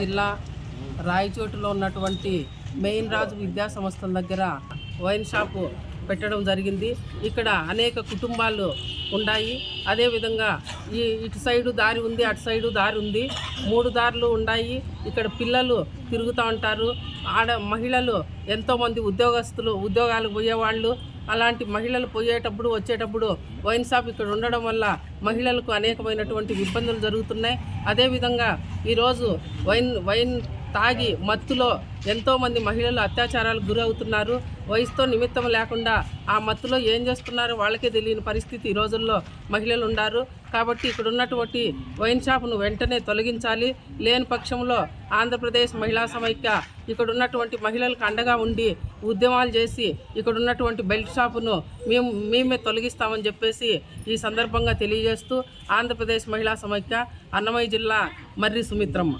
జిల్లా రాయచోటులో ఉన్నటువంటి మెయిన్ రాజు విద్యా సంస్థల దగ్గర వైన్ షాపు పెట్టడం జరిగింది. ఇక్కడ అనేక కుటుంబాలు ఉన్నాయి. అదేవిధంగా ఈ ఇటు సైడు దారి ఉంది అటు సైడు దారి ఉంది. మూడు దారులు ఉన్నాయి. ఇక్కడ పిల్లలు తిరుగుతూ ఉంటారు. ఆడ మహిళలు ఎంతోమంది ఉద్యోగస్తులు ఉద్యోగాలు పోయేవాళ్ళు అలాంటి మహిళలు పోయేటప్పుడు వచ్చేటప్పుడు వైన్ షాప్ ఇక్కడ ఉండడం వల్ల మహిళలకు అనేకమైనటువంటి ఇబ్బందులు జరుగుతున్నాయి. అదేవిధంగా ఈరోజు వైన్ వైన్ తాగి మత్తులో ఎంతోమంది మహిళలు అత్యాచారాలకు గురవుతున్నారు వయసుతో నిమిత్తం లేకుండా ఆ మత్తులో ఏం చేస్తున్నారో వాళ్ళకే తెలియని పరిస్థితి ఈ రోజుల్లో మహిళలు ఉన్నారు కాబట్టి ఇక్కడ ఉన్నటువంటి వైన్ షాపును వెంటనే తొలగించాలి. లేని పక్షంలో ఆంధ్రప్రదేశ్ మహిళా సమైక్య ఇక్కడ ఉన్నటువంటి మహిళలకు అండగా ఉండి ఉద్యమాలు చేసి ఇక్కడ ఉన్నటువంటి బెల్ట్ షాపును మేము మేమే తొలగిస్తామని చెప్పేసి ఈ సందర్భంగా తెలియజేస్తూ ఆంధ్రప్రదేశ్ మహిళా సమైక్య అన్నమయ్య జిల్లా మర్రి సుమిత్రమ్మ.